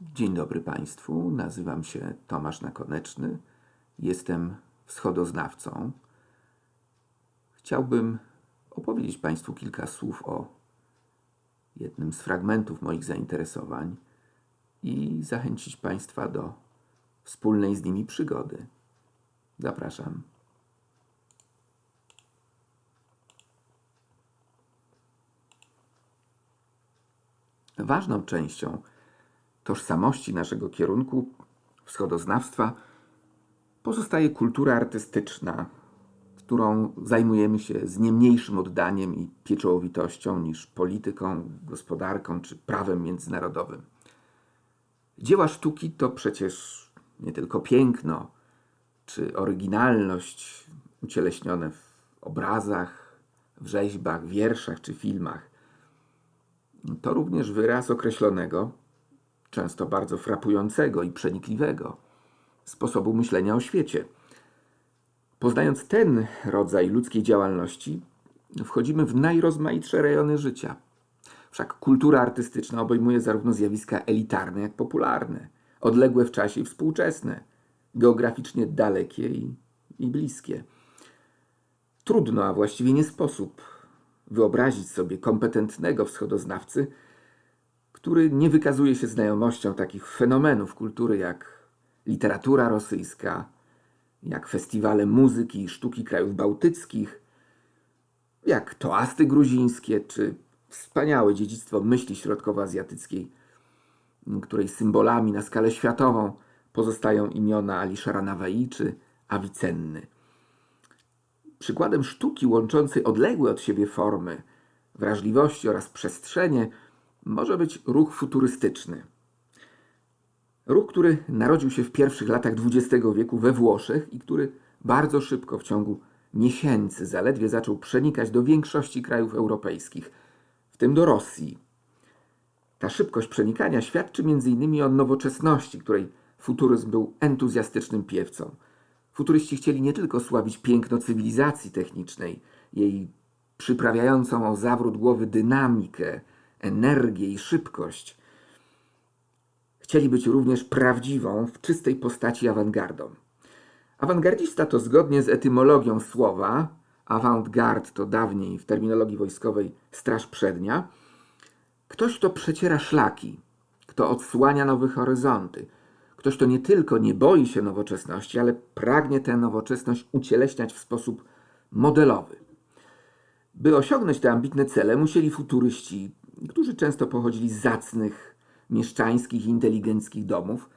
Dzień dobry Państwu, nazywam się Tomasz Nakoneczny, jestem wschodoznawcą. Chciałbym opowiedzieć Państwu kilka słów o jednym z fragmentów moich zainteresowań i zachęcić Państwa do wspólnej z nimi przygody. Zapraszam. Ważną częścią tożsamości naszego kierunku wschodoznawstwa pozostaje kultura artystyczna, którą zajmujemy się z nie mniejszym oddaniem i pieczołowitością niż polityką, gospodarką czy prawem międzynarodowym. Dzieła sztuki to przecież nie tylko piękno czy oryginalność ucieleśnione w obrazach, w rzeźbach, wierszach czy filmach. To również wyraz określonego, często bardzo frapującego i przenikliwego sposobu myślenia o świecie. Poznając ten rodzaj ludzkiej działalności, wchodzimy w najrozmaitsze rejony życia. Wszak kultura artystyczna obejmuje zarówno zjawiska elitarne, jak popularne, odległe w czasie i współczesne, geograficznie dalekie i, i bliskie. Trudno, a właściwie nie sposób wyobrazić sobie kompetentnego wschodoznawcy, który nie wykazuje się znajomością takich fenomenów kultury jak literatura rosyjska, jak festiwale muzyki i sztuki krajów bałtyckich, jak toasty gruzińskie, czy wspaniałe dziedzictwo myśli środkowoazjatyckiej, której symbolami na skalę światową pozostają imiona Aliszara Nawai czy Avicenny. Przykładem sztuki łączącej odległe od siebie formy, wrażliwości oraz przestrzenie może być ruch futurystyczny. Ruch, który narodził się w pierwszych latach XX wieku we Włoszech i który bardzo szybko w ciągu miesięcy zaledwie zaczął przenikać do większości krajów europejskich, w tym do Rosji. Ta szybkość przenikania świadczy m.in. o nowoczesności, której futuryzm był entuzjastycznym piewcą. Futuryści chcieli nie tylko sławić piękno cywilizacji technicznej, jej przyprawiającą o zawrót głowy dynamikę, energię i szybkość. Chcieli być również prawdziwą, w czystej postaci awangardą. Awangardzista to zgodnie z etymologią słowa, avant-garde to dawniej w terminologii wojskowej straż przednia, ktoś, kto przeciera szlaki, kto odsłania nowe horyzonty, ktoś, kto nie tylko nie boi się nowoczesności, ale pragnie tę nowoczesność ucieleśniać w sposób modelowy. By osiągnąć te ambitne cele, musieli futuryści, którzy często pochodzili z zacnych, mieszczańskich inteligenckich domów,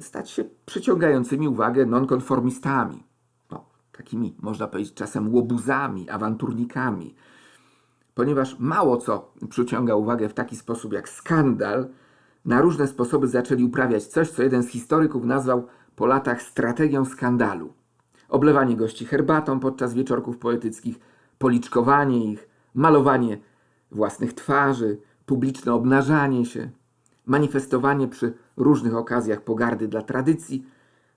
stać się przyciągającymi uwagę nonkonformistami. No, takimi, można powiedzieć, czasem łobuzami, awanturnikami. Ponieważ mało co przyciąga uwagę w taki sposób jak skandal, na różne sposoby zaczęli uprawiać coś, co jeden z historyków nazwał po latach strategią skandalu. Oblewanie gości herbatą podczas wieczorków poetyckich, policzkowanie ich, malowanie własnych twarzy, publiczne obnażanie się, manifestowanie przy różnych okazjach pogardy dla tradycji,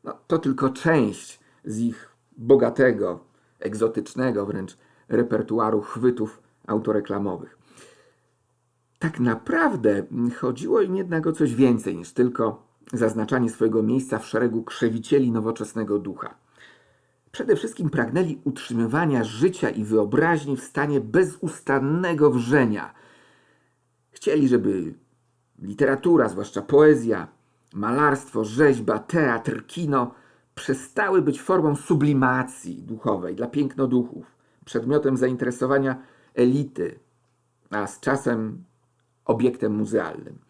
no, to tylko część z ich bogatego, egzotycznego wręcz repertuaru chwytów autoreklamowych. Tak naprawdę chodziło im jednak o coś więcej niż tylko zaznaczanie swojego miejsca w szeregu krzewicieli nowoczesnego ducha. Przede wszystkim pragnęli utrzymywania życia i wyobraźni w stanie bezustannego wrzenia. Chcieli, żeby literatura, zwłaszcza poezja, malarstwo, rzeźba, teatr, kino przestały być formą sublimacji duchowej dla pięknoduchów, przedmiotem zainteresowania elity, a z czasem obiektem muzealnym.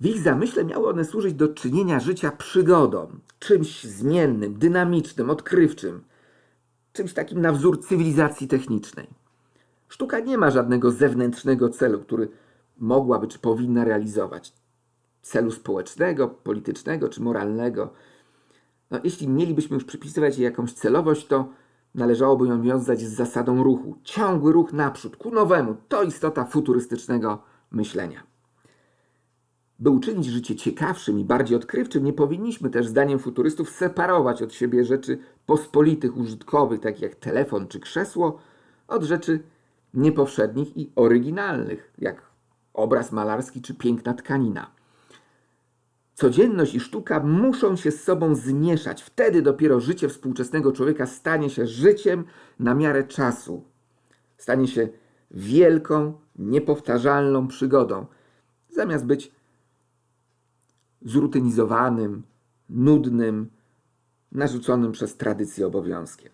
W ich zamyśle miały one służyć do czynienia życia przygodą, czymś zmiennym, dynamicznym, odkrywczym, czymś takim na wzór cywilizacji technicznej. Sztuka nie ma żadnego zewnętrznego celu, który mogłaby czy powinna realizować. Celu społecznego, politycznego czy moralnego. No, jeśli mielibyśmy już przypisywać jej jakąś celowość, to należałoby ją wiązać z zasadą ruchu. Ciągły ruch naprzód, ku nowemu. To istota futurystycznego myślenia. By uczynić życie ciekawszym i bardziej odkrywczym, nie powinniśmy też, zdaniem futurystów, separować od siebie rzeczy pospolitych, użytkowych, takich jak telefon czy krzesło, od rzeczy niepowszednich i oryginalnych, jak obraz malarski czy piękna tkanina. Codzienność i sztuka muszą się z sobą zmieszać. Wtedy dopiero życie współczesnego człowieka stanie się życiem na miarę czasu. Stanie się wielką, niepowtarzalną przygodą, zamiast być zrutynizowanym, nudnym, narzuconym przez tradycję obowiązkiem.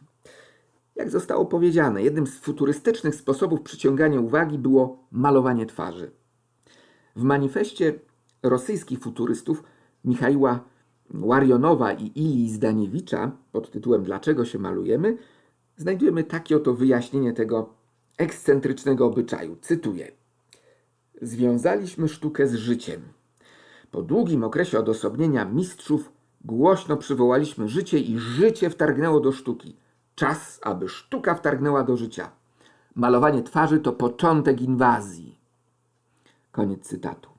Jak zostało powiedziane, jednym z futurystycznych sposobów przyciągania uwagi było malowanie twarzy. W manifestie rosyjskich futurystów Michaiła Łarionowa i Ilii Zdaniewicza pod tytułem Dlaczego się malujemy znajdujemy takie oto wyjaśnienie tego ekscentrycznego obyczaju. Cytuję. Związaliśmy sztukę z życiem. Po długim okresie odosobnienia mistrzów głośno przywołaliśmy życie i życie wtargnęło do sztuki. Czas, aby sztuka wtargnęła do życia. Malowanie twarzy to początek inwazji. Koniec cytatu.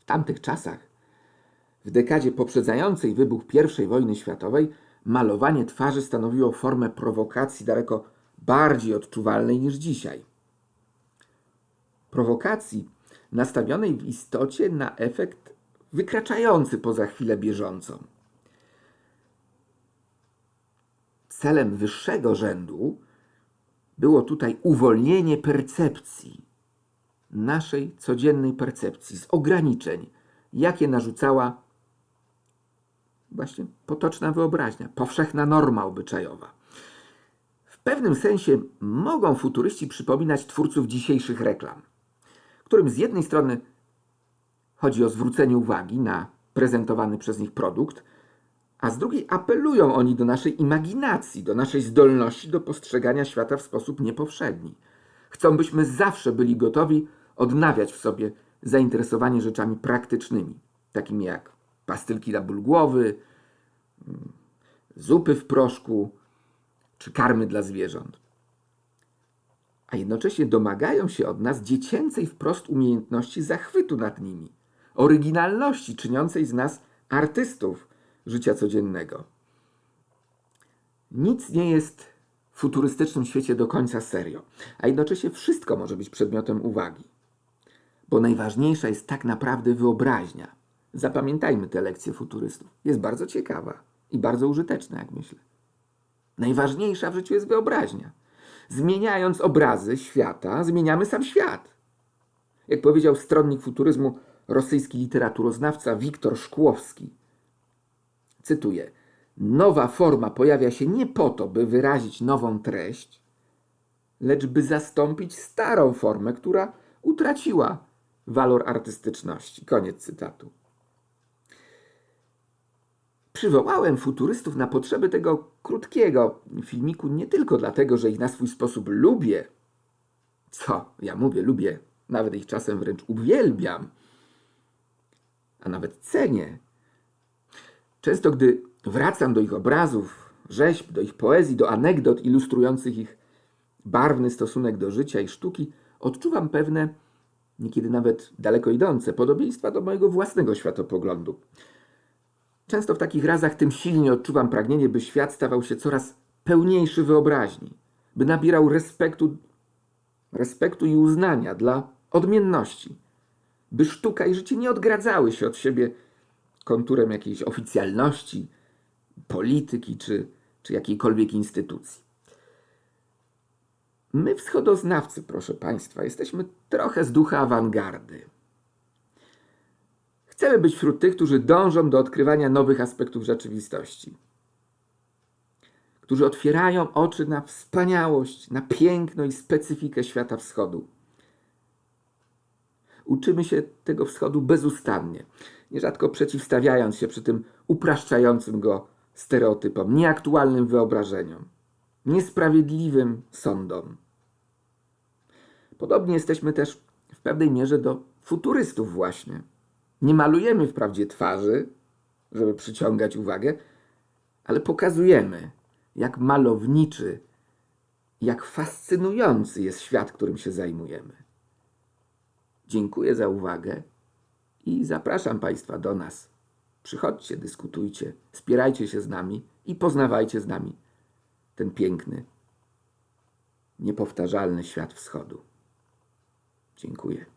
W tamtych czasach, w dekadzie poprzedzającej wybuch I wojny światowej, malowanie twarzy stanowiło formę prowokacji daleko bardziej odczuwalnej niż dzisiaj. Prowokacji nastawionej w istocie na efekt wykraczający poza chwilę bieżącą. Celem wyższego rzędu było tutaj uwolnienie percepcji, naszej codziennej percepcji, z ograniczeń, jakie narzucała właśnie potoczna wyobraźnia, powszechna norma obyczajowa. W pewnym sensie mogą futuryści przypominać twórców dzisiejszych reklam, którym z jednej strony chodzi o zwrócenie uwagi na prezentowany przez nich produkt, a z drugiej apelują oni do naszej imaginacji, do naszej zdolności do postrzegania świata w sposób niepowszedni. Chcą, byśmy zawsze byli gotowi odnawiać w sobie zainteresowanie rzeczami praktycznymi, takimi jak pastylki na ból głowy, mm, zupy w proszku czy karmy dla zwierząt. A jednocześnie domagają się od nas dziecięcej wprost umiejętności zachwytu nad nimi, oryginalności czyniącej z nas artystów życia codziennego. Nic nie jest w futurystycznym świecie do końca serio, a jednocześnie wszystko może być przedmiotem uwagi. Bo najważniejsza jest tak naprawdę wyobraźnia. Zapamiętajmy tę lekcję futurystów. Jest bardzo ciekawa i bardzo użyteczna, jak myślę. Najważniejsza w życiu jest wyobraźnia. Zmieniając obrazy świata, zmieniamy sam świat. Jak powiedział stronnik futuryzmu rosyjski literaturoznawca Wiktor Szkłowski, cytuję: Nowa forma pojawia się nie po to, by wyrazić nową treść, lecz by zastąpić starą formę, która utraciła walor artystyczności. Koniec cytatu. Przywołałem futurystów na potrzeby tego krótkiego filmiku nie tylko dlatego, że ich na swój sposób lubię, co ja mówię, lubię, nawet ich czasem wręcz uwielbiam, a nawet cenię. Często, gdy wracam do ich obrazów, rzeźb, do ich poezji, do anegdot ilustrujących ich barwny stosunek do życia i sztuki, odczuwam pewne, niekiedy nawet daleko idące podobieństwa do mojego własnego światopoglądu. Często w takich razach tym silniej odczuwam pragnienie, by świat stawał się coraz pełniejszy wyobraźni, by nabierał respektu, respektu i uznania dla odmienności, by sztuka i życie nie odgradzały się od siebie konturem jakiejś oficjalności, polityki czy, czy jakiejkolwiek instytucji. My, wschodoznawcy, proszę Państwa, jesteśmy trochę z ducha awangardy. Chcemy być wśród tych, którzy dążą do odkrywania nowych aspektów rzeczywistości, którzy otwierają oczy na wspaniałość, na piękno i specyfikę świata wschodu. Uczymy się tego wschodu bezustannie, nierzadko przeciwstawiając się przy tym upraszczającym go stereotypom, nieaktualnym wyobrażeniom, niesprawiedliwym sądom. Podobnie jesteśmy też w pewnej mierze do futurystów, właśnie. Nie malujemy wprawdzie twarzy, żeby przyciągać uwagę, ale pokazujemy, jak malowniczy, jak fascynujący jest świat, którym się zajmujemy. Dziękuję za uwagę i zapraszam Państwa do nas. Przychodźcie, dyskutujcie, spierajcie się z nami i poznawajcie z nami ten piękny, niepowtarzalny świat wschodu. Dziękuję.